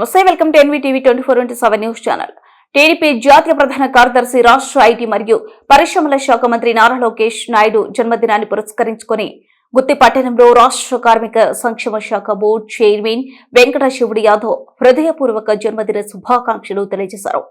Welcome to NTV twenty four into seven news channel. TDP జాతీయ ప్రధాన కార్యదర్శి రాష్ట్ర ఐటీ మరియు పరిశ్రమల శాఖ మంత్రి నారా లోకేష్ నాయుడు జన్మదినాన్ని పురస్కరించుకొని గుత్తి పట్టణంలో రాష్ట్ర కార్మిక సంక్షేమ శాఖ బోర్డు చైర్మన్ వెంకట శివుడి యాదవ్ హృదయపూర్వక జన్మదిన శుభాకాంక్షలు తెలియజేశారు.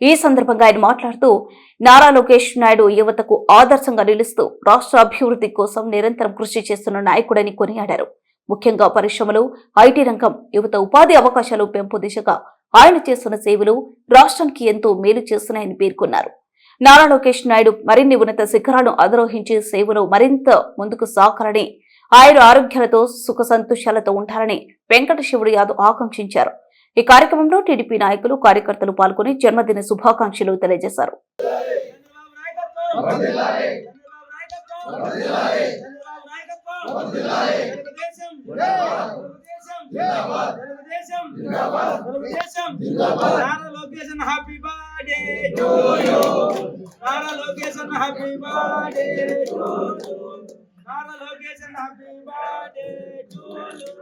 ఈ సందర్భంగా ఆయన మాట్లాడుతూ నారా లోకేష్ నాయుడు యువతకు ఆదర్శంగా నిలుస్తూ రాష్ట్ర అభివృద్ధి కోసం నిరంతరం కృషి చేస్తున్న నాయకుడని కొనియాడారు. ముఖ్యంగా పరిశ్రమలు ఐటీ రంగం యువత ఉపాధి అవకాశాలు పెంపు దిశగా ఆయన చేస్తున్న సేవలు రాష్ట్రానికి ఎంతో మేలు చేస్తున్నాయని పేర్కొన్నారు. నారా లోకేష్ నాయుడు మరిన్ని ఉన్నత శిఖరాలను అధిరోహించే సేవలు మరింత ముందుకు సాగాలని ఆయన ఆరోగ్యాలతో సుఖ సంతోషాలతో ఉంటారని వెంకట శివుడు యాదవ్ ఆకాంక్షించారు. ఈ కార్యక్రమంలో టీడీపీ నాయకులు కార్యకర్తలు పాల్గొని జన్మదిన శుభాకాంక్షలు తెలియజేశారు. Chandrababu Telugudesam Telugudesam Telugudesam Telugudesam Nara Lokesh happy birthday to you Nara Lokesh happy birthday to you Nara Lokesh happy birthday to you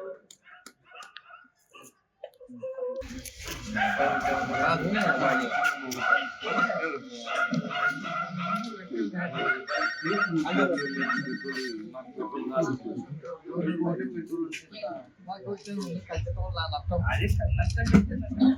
ఏం కాదు కానీ రాసని పెద్ద పిల్ల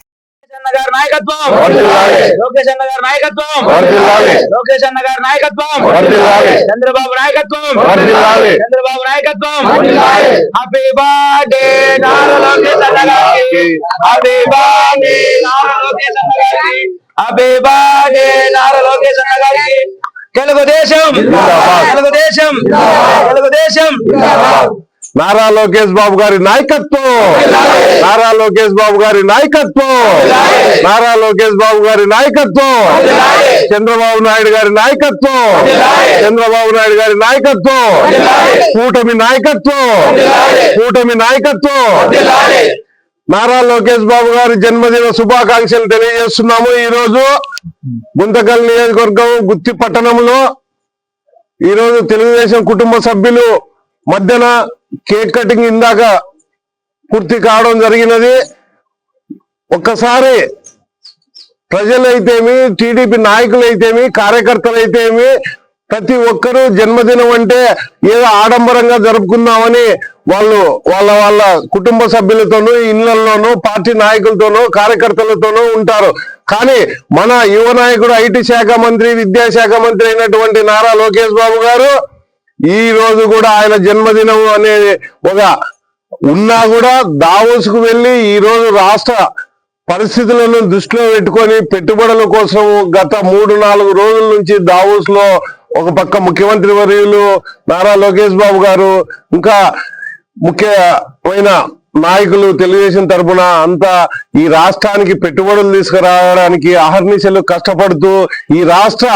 అన్న గారి నాయకత్వం. లోకేష్ అన్న గారి నాయకత్వం. లోకేష్ అన్న గారి నాయకత్వం. చంద్రబాబు నాయకత్వం. చంద్రబాబు నాయకత్వం. హ్యాపీ బర్త్డే నారా లోకేష్ అన్న గారికి హ్యాపీ బర్త్డే నారా లోకేష్ అన్న గారికి హ్యాపీ బర్త్డే నారా లోకేష్ అన్న గారికి తెలుగుదేశం. తెలుగుదేశం. తెలుగుదేశం. నారా లోకేష్ బాబు గారి నాయకత్వం. నారా లోకేష్ బాబు గారి నాయకత్వం. నారా లోకేష్ బాబు గారి నాయకత్వం. చంద్రబాబు నాయుడు గారి నాయకత్వం. చంద్రబాబు నాయుడు గారి నాయకత్వం. కూటమి నాయకత్వం. కూటమి నాయకత్వం. నారా లోకేష్ బాబు గారి జన్మదిన శుభాకాంక్షలు తెలియజేస్తున్నాము ఈ రోజు గుంతకల్ నియోజకవర్గం గుత్తి పట్టణంలో. ఈ రోజు తెలుగుదేశం కుటుంబ సభ్యులు మధ్యన కేక్ కటింగ్ ఇందాక పూర్తి కావడం జరిగినది. ఒక్కసారి ప్రజలైతేమి టీడీపీ నాయకులైతేమి కార్యకర్తలైతేమి ప్రతి ఒక్కరూ జన్మదినం అంటే ఏదో ఆడంబరంగా జరుపుకుందామని వాళ్ళు వాళ్ళ వాళ్ళ కుటుంబ సభ్యులతోనూ ఇళ్ళలోనూ పార్టీ నాయకులతోనూ కార్యకర్తలతోనూ ఉంటారు. కానీ మన యువ నాయకుడు ఐటీ శాఖ మంత్రి విద్యాశాఖ మంత్రి అయినటువంటి నారా లోకేష్ బాబు గారు ఈ రోజు కూడా ఆయన జన్మదినం అనేది ఒక ఉన్నా కూడా దావోస్కు వెళ్ళి ఈ రోజు రాష్ట్ర పరిస్థితులను దృష్టిలో పెట్టుకొని పెట్టుబడుల కోసం గత మూడు నాలుగు రోజుల నుంచి దావోస్లో ఒక పక్క ముఖ్యమంత్రి వర్యులు నారా లోకేష్ బాబు గారు ఇంకా ముఖ్యమైన నాయకులు తెలుగుదేశం తరపున అంతా ఈ రాష్ట్రానికి పెట్టుబడులు తీసుకురావడానికి అహర్నిశలు కష్టపడుతూ ఈ రాష్ట్ర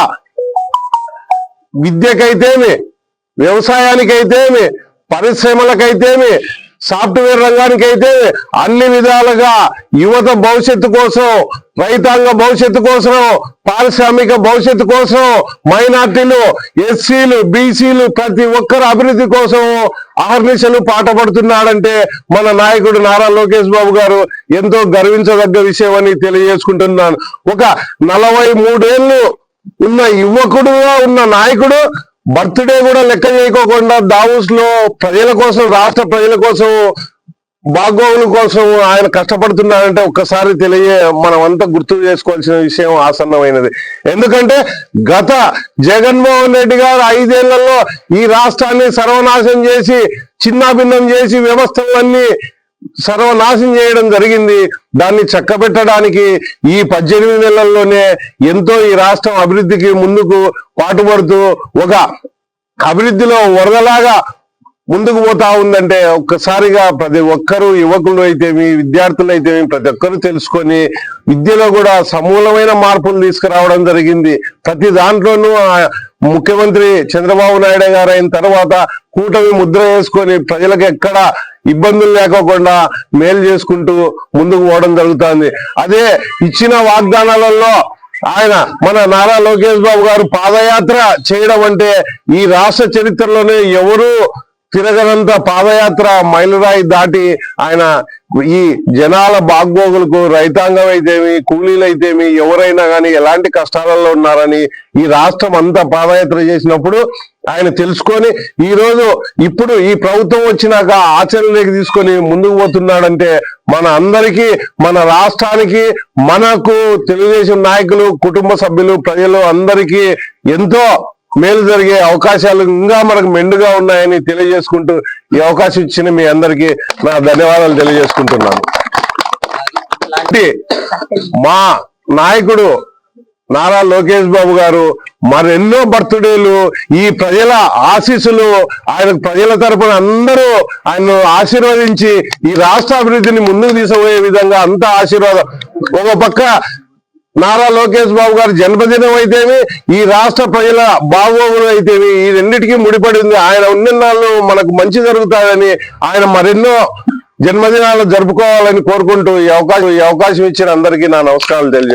విద్యకైతేనే వ్యవసాయానికైతేమి పరిశ్రమలకైతేమి సాఫ్ట్వేర్ రంగానికైతే అన్ని విధాలుగా యువత భవిష్యత్తు కోసం రైతాంగ భవిష్యత్తు కోసం పారిశ్రామిక భవిష్యత్తు కోసం మైనార్టీలు ఎస్సీలు బీసీలు ప్రతి ఒక్కరు అభివృద్ధి కోసం ఆహర్నిశలు పాటపడుతున్నాడంటే మన నాయకుడు నారా లోకేష్ బాబు గారు ఎంతో గర్వించదగ్గ విషయం అని తెలియజేసుకుంటున్నాను. ఒక నలభై మూడేళ్ళు ఉన్న యువకుడుగా ఉన్న నాయకుడు బర్త్డే కూడా లెక్క చేయకోకుండా దావూస్లో ప్రజల కోసం రాష్ట్ర ప్రజల కోసం బాగోగుల కోసం ఆయన కష్టపడుతున్నారంటే ఒక్కసారి తెలియ మనం అంతా గుర్తు చేసుకోవాల్సిన విషయం ఆసన్నమైనది. ఎందుకంటే గత జగన్మోహన్ రెడ్డి గారు ఐదేళ్ళలో ఈ రాష్ట్రాన్ని సర్వనాశం చేసి చిన్నాభిన్నం చేసి వ్యవస్థలన్నీ సర్వనాశం చేయడం జరిగింది. దాన్ని చక్కబెట్టడానికి ఈ పద్దెనిమిది నెలల్లోనే ఎంతో ఈ రాష్ట్రం అభివృద్ధికి ముందుకు పాటుపడుతూ ఒక అభివృద్ధిలో వరదలాగా ముందుకు పోతా ఉందంటే ఒక్కసారిగా ప్రతి ఒక్కరూ యువకులు అయితేమి విద్యార్థులు అయితేమి ప్రతి ఒక్కరూ తెలుసుకొని విద్యలో కూడా సమూలమైన మార్పులు తీసుకురావడం జరిగింది. ప్రతి దాంట్లోనూ ముఖ్యమంత్రి చంద్రబాబు నాయుడు గారు అయిన తర్వాత కూటమి ముద్ర వేసుకొని ప్రజలకు ఎక్కడ ఇబ్బందులు లేకోకుండా మేలు చేసుకుంటూ ముందుకు పోవడం జరుగుతుంది. అదే ఇచ్చిన వాగ్దానాలలో ఆయన మన నారా లోకేష్ బాబు గారు పాదయాత్ర చేయడం అంటే ఈ రాష్ట్ర చరిత్రలోనే ఎవరు తిరగనంత పాదయాత్ర మైలురాయి దాటి ఆయన ఈ జనాల బాగోగులకు రైతాంగం అయితేమి కూలీలు అయితేమి ఎవరైనా కానీ ఎలాంటి కష్టాలలో ఉన్నారని ఈ రాష్ట్రం అంతా పాదయాత్ర చేసినప్పుడు ఆయన తెలుసుకొని ఈ రోజు ఇప్పుడు ఈ ప్రభుత్వం వచ్చినాక ఆచరణలోకి తీసుకొని ముందుకు పోతున్నాడంటే మన అందరికీ మన రాష్ట్రానికి మనకు తెలుగుదేశం నాయకులు కుటుంబ సభ్యులు ప్రజలు అందరికీ ఎంతో మేలు జరిగే అవకాశాలు ఇంకా మనకు మెండుగా ఉన్నాయని తెలియజేసుకుంటూ ఈ అవకాశం ఇచ్చిన మీ అందరికీ నా ధన్యవాదాలు తెలియజేసుకుంటున్నాను. మా నాయకుడు నారా లోకేష్ బాబు గారు మరెన్నో బర్త్డేలు ఈ ప్రజల ఆశీస్సులు ఆయన ప్రజల తరపున అందరూ ఆయన్ను ఆశీర్వదించి ఈ రాష్ట్ర అభివృద్ధిని ముందుకు తీసుకుపోయే విధంగా అంత ఆశీర్వాదం. ఒక పక్క నారా లోకేష్ బాబు గారి జన్మదినం అయితేమి ఈ రాష్ట్ర ప్రజల బాగోగులు అయితేమి ఈ రెండింటికి ముడిపడింది. ఆయన ఉన్ననాళ్ళు మనకు మంచి జరుగుతాయని ఆయన మరెన్నో జన్మదినాలు జరుపుకోవాలని కోరుకుంటూ ఈ అవకాశం ఈ అవకాశం ఇచ్చిన అందరికీ నా నమస్కారాలు తెలియజేస్తాను